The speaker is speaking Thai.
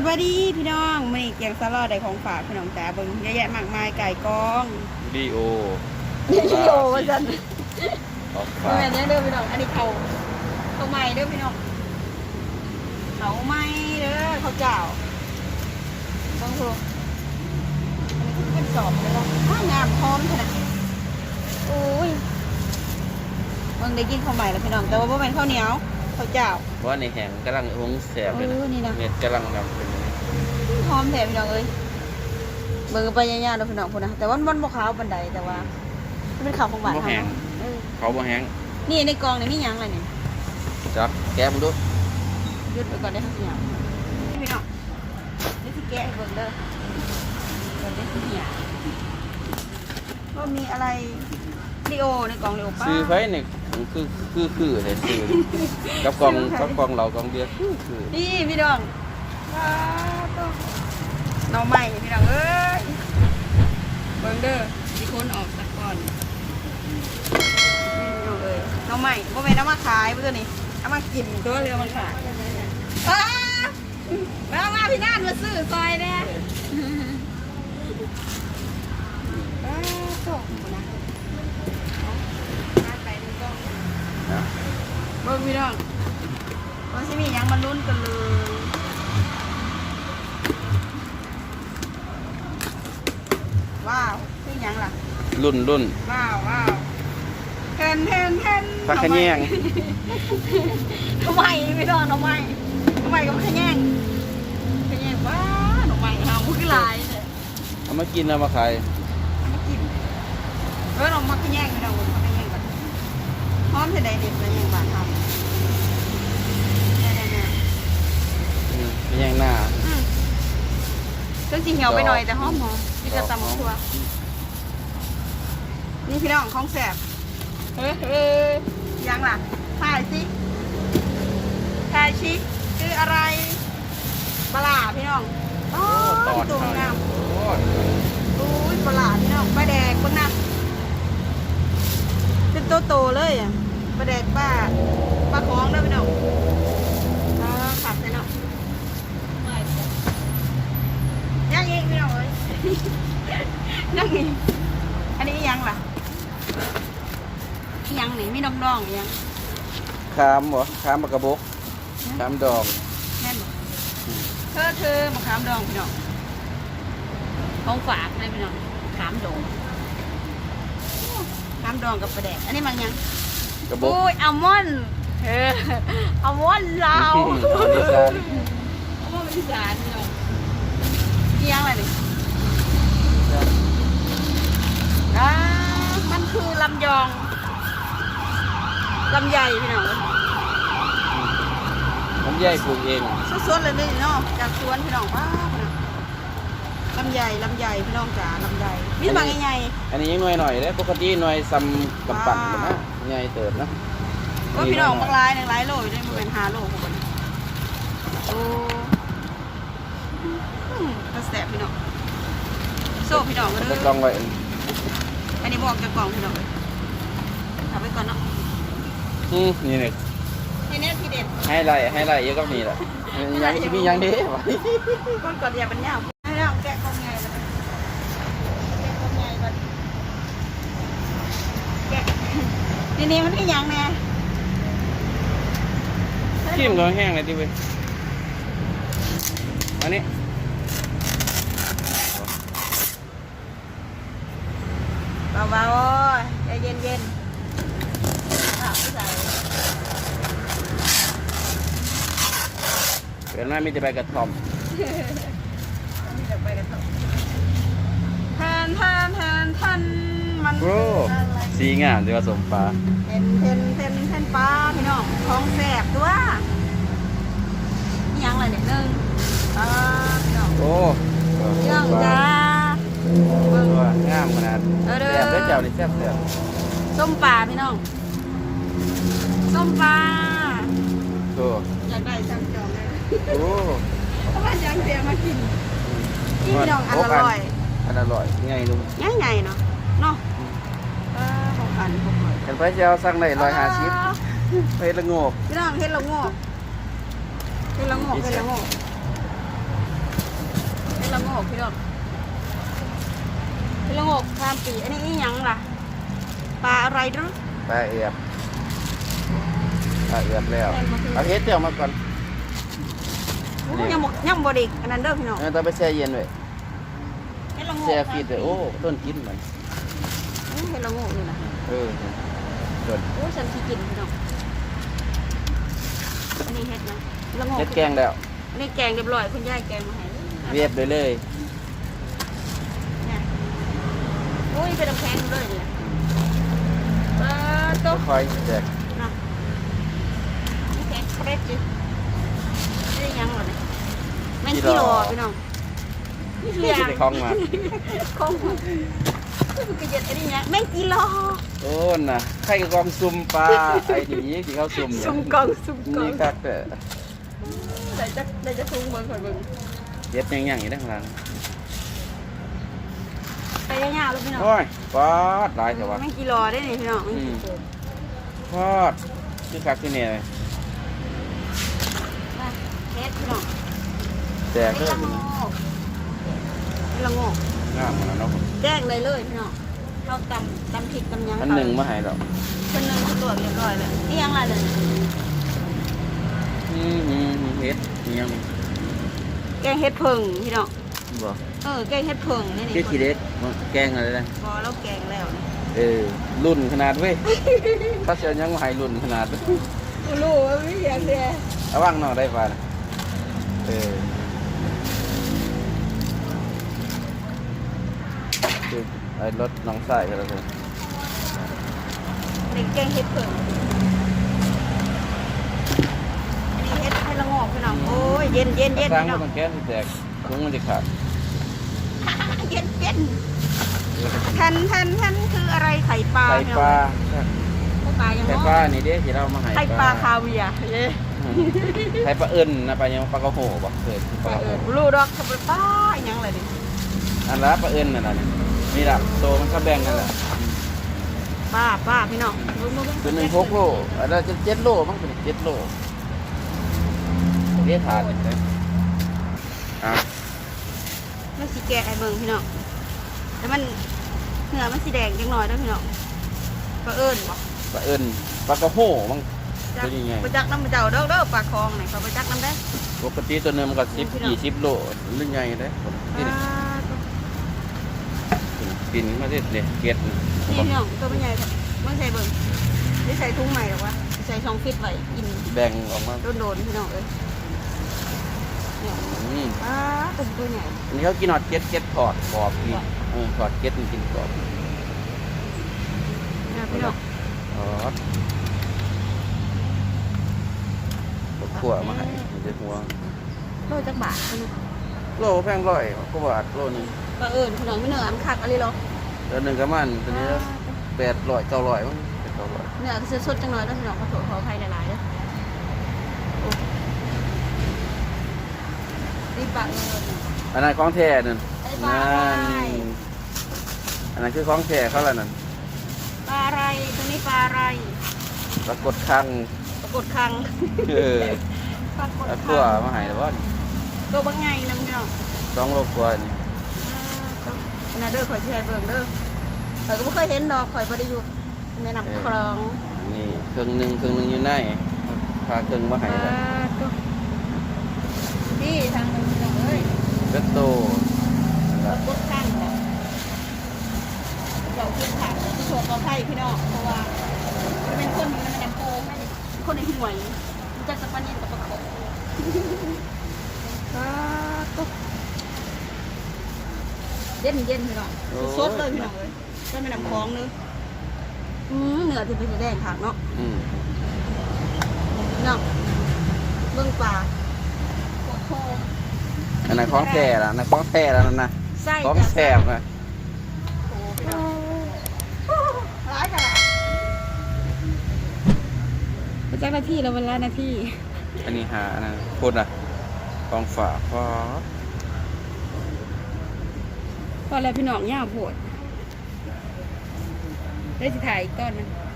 สวัสดีพี่น้องมื้อนี้เกียงสลอได้ของฝากพี่น้องจ๋าเบิ่งเยอะแยะมากมายไก่กองดีโอนี่โอ้ว่าซั่นออกบ่ฟ้าแม่นเด้อพี่น้องอันนี้เขาเขาใหม่เด้อพี่น้องเขาใหม่เด้อเขาเจ้าเบิ่งดูอันนี้เป็นสอบเลยเนาะอ้าวงามพร้อมขนาดโอ้ยเบิ่งได้กินข้าวใหม่แล้วพี่น้องแต่ว่าบ่แม่นข้าวเหนียว ข้าวเจ้าเพราะว่าในแห่งกำลังหงแสบเลยเออนี่นะเม็ดกำลังนำเป็นหอมแท้พี่น้องเอ้ยเบิ่งไปยาวๆเด้อพี่น้องพุ่นนะแต่ว่ามันบ่ขาวปานใดแต่ว่ามันเป็นขาวของหวานบ่แห้งเออเขาบ่แห้งนี่ในกองนี่มีหยังอะไรนี่จักแก้มดูหยุดไปก่อนได้อครับพี่น้องนี่พี่น้องนี่สิแกะให้เบิ่งเด้อเบิ่งได้สิเนี่ยก็มีอะไรลีโอในกล่องลีโอป้าซื้อไฟนี่ คือคือคือแต่ซื้อกับกองกับกองเรากองเบียร์คือคือนี่พี่น้องว้าวต้องน้องใหม่พี่น้องเอ้ยเบิ่งเด้อสิคนออกจากก่อนนี่น้องเอ้ยน้องใหม่บ่แม่นเอามาขายเพื่อนนี่เอามากินตัวเรือมันขายอ้ามามาพี่นาดมาซื้อซอยแน่อ้าโชคดีนะเอามาไปดูกล้อง นะเบิ่งพี่น้องว่าสิมีหยังมาลุ้นกันเลยว้าวคือหยังล่ะรุ่นรุ่นว้าวว้าวเทนเทนเทนผักขะแยงทำไมไม่ต้องทำไมทำไมก็ขะแยงขะแยงว้าทำไมหามุกลายเลยเอามากินเอามาขายมากินเออเรามาขะแยงไม่ต้องมาขะแยงก่อน พร้อมจะได้เด็ดขะแยงบานทำแน่แน่อืมขะแยงหน้าๆอืมเครื่องจีเหี่ยวไปหน่อยแต่หอมหอมนี่จะตำชัวนี่พี่น้องของแสบเฮ้ยเฮ้ยยังล่ะถ่ายสิถ่ายชิคืออะไรปลาร้าพี่น้องโอ้โอ้ตอดตัวงามโอ้อุ้ยปลาร้าพี่น้องปลาแดกเบ้างนะเป็น โตโตๆเลยอะปลาแดกป้าปลาของเด้อพี่น้องอ่าขับเลยเนาะยังอีกพี่น้องเอ้ยยังอีกอันนี้ยังล่ะอียังนี่มีดองดองๆอียังขามบ่ขามมะกระบกขามดองแน่นบ่เธอเธอมะขามดองพี่น้องของฝากเลยพี่น้องมะขามดองโอ้ขามดองกับปลาแดกอันนี้มันยังกระบกโอ้ยอัลมอนด์เอออัลมอนด์ลาวอัลมอนด์อีสานอัลมอนด์อีสานพี่น้องอีหยังอะไรนี่อ่ามันคือลำยองลำไยพี่น้องผมใหญ่ปลูกเองสดๆเลยนี่เนาะจากสวนพี่น้องว้าวพี่น้อง ลำไยลำไยพี่น้องจ๋าลำไยมีบางใหญ่ อันนี้ยังหน่อยหน่อยเลยปกติหน่อยซ้ำกำปั่นกันนะใหญ่เติบนะๆก็พี่น้องบางรายหนึ่งหลายโลอยู่ได้มาเป็นห้าโลพวกมันโอ้อืมกระแสบพี่น้องโซ่พี่น้องก็ไปเด้กล้อองไว้อันนี้บอกจากกล่องพี่น้องเลยทำไว้ก่อนเนาะอืมนี่เนี่ยทีนี้ทีเด็ดให้ไล่ให้ไล่เยอะก็มีแหละยังจะมียังเด้วะก้อนก่อนอย่าเป็นยาวให้เราแกะกล่องไงบัดนี้แกะกล่องไงบัดนี้แกะ ทีนี้มันก็ยังแน่ขี้มนก็แห้งเลยดิเว้ยอันนี้เบาๆใจเย็นๆอะไม่ใส่เดี๋ยวหน้ามีแต่ใบกระท่อมนี่เดี๋ยวไปกันต่อแทนแทนแทนแทนมันโอ้คืออะไร สีงามดีว่าสมปลาเทนเทนเทนเทนปลาพี่น้องของแสบตัวนี่ยังอะไรเนี่ยหนึ่งปลาพี่น้องโอ้พี่น้องจ้าเบิ่งว่างามขนาดเออเด้อแซ่บได้อเจ้านี่แซ่บแซ่บส้มปลาพี่น้องส้มปลาโอ้อยากได้ช่างจองเลยโอ้เพราะว่ายังเสียมากินนี่พี่น้องอันอร่อยอันอร่อยไงลุงง่ายๆเนาะเนาะเอ อหกอันหกอันกันไปเจ้าสั่งได้ร้อยห้าสิบเพชรละโงกพี่น้องเฮ็ดละโงกเฮ็ดละโงกเฮ็ดละโงกดละโงกพี่น้องเห็ดละโงกข้ามปีอันนี้อีหยังล่ะปลาอะไรหรือปลาเอือบปลาเอือบแล้วเอาเฮ็ดเดี๋ยวมาก่อนโอ้ยยังบยังบไดิอันนั้นเด้อพี่น้องเออต้องไปแช่เย็นไว้เห็ดละโงกแช่ฟิตเลยโอ้ต้นกินมันโอ้เห็ดละโงกนี่นะ เออต้นโอ้ฉันสิกินพี่น้องอันนี้เห็ดนะละโงเฮ็ดแกงแล้วอันนี้แกงเรียบร้อยคุณยายแกงมาให้เวียบเลยเลยโอ้ยเป็นน้ำแข็งเลยเนี่ยเออโต๊ะคอยแจกนะนี่แข็งเฟรชอยู่ไม่ได้ยังหรอเนี่ยแม่นกิโลพี่น้องนี่คือที่ยังคล้องมาคงมันกระเย็ดอัน นี้เนี่ยแม่งกิโลโอ้น่ะไข่กองซุ่มปลาไอ้นี่ที่เขาซุ่มซุ่มกองซุ่มกองนี่งคักแต่ได้จะได้จะซุ่มเบิ่งข่อยเบิ่งเฮ็ดยังยังอยู่ด้านหลังไปยังยาวๆเลยพี่น้องโอ้ยปอดหลายแต่ว่าแม่งกิโลได้นี่พี่น้องแม่งกิโลปอดคือคักที่นี่ยเลยเฮ็ดพี่น้องแจกเฮ็เด้อละโงกละโงก งามมันเนาะแจ้งเลยเลยพี่น้องเราตำตำผิดตำยังอันหนึ่งมาให้ดอกคนหนึ่งตรวจเรียบร้อยแล้วนี่ยังอะไรเลยอืมอืมเฮ็ดนี่ยังนี่แกงเฮ็ดเพิงพี่น้องบ่เออแกงเฮ็ดเพิงนี่นี่คือขี้เด็กมันแกงอะไรนะพอแล้วแกงแล้วนี่เออรุ่นขนาดเว้ยถ้าเสียยังมาให้รุ่นขนาดกูรู้ว่าไม่อยากเสียเอาว่างนอกได้ป่ะนะเออ คือไอ้รถน้องใส่กันแล้วเถอะนี่แกงเฮ็ดเพิงอันนี้เฮ็ดให้ละงอกพี่น้อง โอ้ยเย็นเย็นเย็นสร้างพี่น้มัองนแก๊สที่แตกถุงมันจะขาดเย็นเย็นทันทันทันคืออะไรไข่ปลาไข่ปลาไข่ปลายังไข่เนาะปลานี่เด้ที่เรามาให้ไข่ปลาคาเวียร์เย้อืมไข่ปลาเอิญนะปลายังปลากระโหบ่เคยปลากระโหกูรู้ดอกขับรถป้ายังเลยดิอันละปลาเอิญนั่นน่ะ นี่นี่ล่ะโตมันก็แบ่งกันแหละป้าป้าพี่น้องเบิ่งเบิ่งเบิ่งตัวหนึ่งหกโลอันนั้นจะเจ็ดโลมั้งเป็นเจ็ดโลเรียกถาดเลยอะมันสีแกะไอ้เบิ่งพี่น้องแต่มันเนื้อมันสีแดงจังหน่อยเด้อพี่น้องก็เอิ้นบ่ปลาเอิญปลากระโหมั้งจักเป็นยังไงประจักน้ำเจ้าเด้อเด้อปลาคลองนี่เขาประจักน้ำได้ปกติตัวหนึงมันก็สิบกี่สิบโลหรือไงเด้นี่ป้า ปินมาเด็ดเนี่ยเกล็ดนี่พี่น้องตัวมันใหญ่เถอะมันใส่เบิ่งนี่ใส่ถุงใหม่หรอวะใส่ช่องฟิตไว้กินแบ่งออกมาโดนๆพี่น้องเอ้ยเนี่ยอืมป้าตุ่มตัวใหญ่อันนี้เขากินหอดเกล็ดเกล็ดถอดกรอบนี่เออถอดเกล็ดมันกินกรอบเนี่ยพี่น้องอ๋อขั่วมาให้มันจะหัวโลจักบาทเท่านั้นโลแพงร้อยกว่าบาทโลหนึง ก็เอิญพี่น้องไม่เหนื่อยมันคักอะไรหรอตัวหนึ่งก็มันตัวนี้แปดร้อยเก้าร้อยมั้งแปดเก้าร้อยเนื้อจะสดจังหน่อยแล้วพี่น้องขอโทษขออภัยหลายๆเด้อโอ้รีบปากเงินอันนั้นของแท้นั่นไอ้ปลานั่นอะไรอันนั้นคือของแท้เขาแล้วนั่นปลาอะไรตัวนี้ปลาอะไรปรากฏครั้งปรากฏคังเออปรากฏแล้วคัขั่วงมาให้แล้วว่าตัวบางไงนะพี่น้องสองโลกว่านี่อั นนั้นเด้อข่อยเชื่อเบิ่งเด้อข่อยก็ไม่เคยเห็นดอกข่อยบ่ได้อยู่ในน้ำคลองนี่เครื่องหนึ่งเครื่องหนึ่งอยู่ในพาเครื่องมาให้แล้วตัวนี่ทางนึงพี่น้องเอ้ยเล็กโตกดข้างแบบเราขึ้นถังที่โชว์กอไผ่พี่น้องเพราะว่ามันเป็นคนอยู่ในแม่น้ำโขงนั่นคนในห่วยมันจะสปานินกับปลาโขง เย็นเย็นพี่น้องสดเลยพี่น้องเลยก็แม่น้ำคลองเลยอืมเหนือที่เป็นสีแดงขางเนาะอืมพี่น้องเบื้องปลาโคตรโคอันนั้นของแท้ละอันนั้นของแท้แล้วนั่นนะไส้ของจ้ะแซ่บนะโอ้พี่น้องร้ายจังอะเป็นเจ้าหน้าที่แล้วเวลาหน้าที่ อันนี้หาอันนั้นพูดนะของฝากพอ ตอนแรกพี่น้องย่าโผดได้สิถ่ายอีกต้นนะ